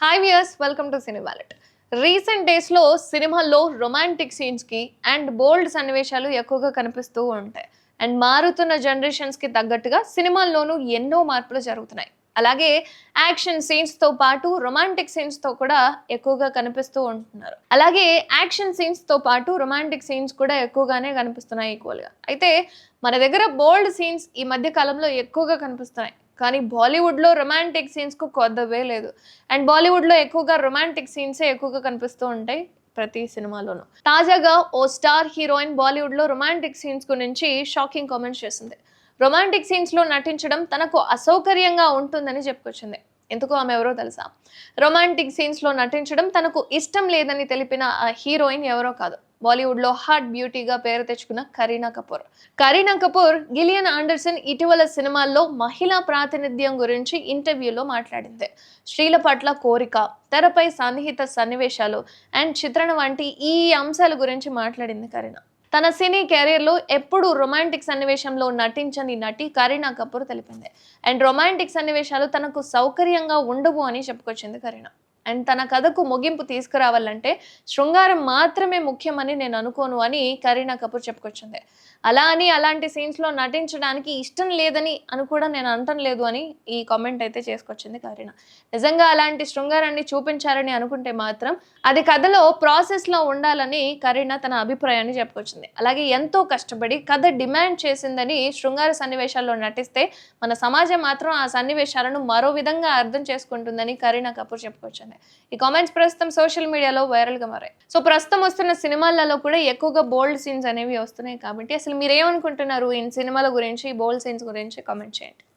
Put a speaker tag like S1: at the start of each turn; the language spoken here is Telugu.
S1: Hi viewers welcome to cine wallet recent డేస్లో సినిమాల్లో రొమాంటిక్ సీన్స్కి అండ్ బోల్డ్ సన్నివేశాలు ఎక్కువగా కనిపిస్తూ ఉంటాయి. అండ్ మారుతున్న జనరేషన్స్కి తగ్గట్టుగా సినిమాల్లోనూ ఎన్నో మార్పులు జరుగుతున్నాయి. అలాగే యాక్షన్ సీన్స్తో పాటు రొమాంటిక్ సీన్స్తో కూడా ఎక్కువగా కనిపిస్తూ ఉంటున్నారు. అలాగే యాక్షన్ సీన్స్తో పాటు రొమాంటిక్ సీన్స్ కూడా ఎక్కువగానే కనిపిస్తున్నాయి ఈక్వల్గా అయితే మన దగ్గర బోల్డ్ సీన్స్ ఈ మధ్య కాలంలో ఎక్కువగా కనిపిస్తున్నాయి. కానీ బాలీవుడ్లో రొమాంటిక్ సీన్స్కు కొద్దవే లేదు. అండ్ బాలీవుడ్లో ఎక్కువగా రొమాంటిక్ సీన్సే ఎక్కువగా కనిపిస్తూ ఉంటాయి ప్రతి సినిమాలోనూ. తాజాగా ఓ స్టార్ హీరోయిన్ బాలీవుడ్లో రొమాంటిక్ సీన్స్ గురించి షాకింగ్ కామెంట్స్ చేసింది. రొమాంటిక్ సీన్స్లో నటించడం తనకు అసౌకర్యంగా ఉంటుందని చెప్పుకొచ్చింది. ఎందుకు ఆమె ఎవరో తెలుసా? రొమాంటిక్ సీన్స్లో నటించడం తనకు ఇష్టం లేదని తెలిపిన ఆ హీరోయిన్ ఎవరో కాదు. బాలీవుడ్లో హాట్ బ్యూటీగా పేరు తెచ్చుకున్న కరీనా కపూర్. కరీనా కపూర్ గిలియన్ ఆండర్సన్ ఇటీవల సినిమాల్లో మహిళా ప్రాతినిధ్యం గురించి ఇంటర్వ్యూలో మాట్లాడింది. స్త్రీల పట్ల కోరిక తెరపై సన్నిహిత సన్నివేశాలు అండ్ చిత్రణ వంటి ఈ అంశాల గురించి మాట్లాడింది కరీనా. తన సినీ కెరీర్లో ఎప్పుడూ రొమాంటిక్ సన్నివేశంలో నటించని నటి కరీనా కపూర్ తెలిపింది. అండ్ రొమాంటిక్ సన్నివేశాలు తనకు సౌకర్యంగా ఉండవు అని చెప్పుకొచ్చింది కరీనా. అండ్ తన కథకు ముగింపు తీసుకురావాలంటే శృంగారం మాత్రమే ముఖ్యమని నేను అనుకోను అని కరీనా కపూర్ చెప్పుకొచ్చింది. అలా అని అలాంటి సీన్స్లో నటించడానికి ఇష్టం లేదని అని కూడా నేను అనటం లేదు అని ఈ కామెంట్ అయితే చేసుకొచ్చింది కరీనా. నిజంగా అలాంటి శృంగారాన్ని చూపించారని అనుకుంటే మాత్రం అది కథలో ప్రాసెస్లో ఉండాలని కరీనా తన అభిప్రాయాన్ని చెప్పుకొచ్చింది. అలాగే ఎంతో కష్టపడి కథ డిమాండ్ చేసిందని శృంగార సన్నివేశాల్లో నటిస్తే మన సమాజం మాత్రం ఆ సన్నివేశాలను మరో విధంగా అర్థం చేసుకుంటుందని కరీనా కపూర్ చెప్పుకొచ్చింది. ఈ కామెంట్స్ ప్రస్తుతం సోషల్ మీడియాలో వైరల్గా మారాయి. సో ప్రస్తుతం వస్తున్న సినిమాలలో కూడా ఎక్కువగా బోల్డ్ సీన్స్ అనేవి వస్తున్నాయి కాబట్టి అసలు మీరేమనుకుంటున్నారు? ఈ సినిమాల గురించి బోల్డ్ సీన్స్ గురించి కామెంట్ చేయండి.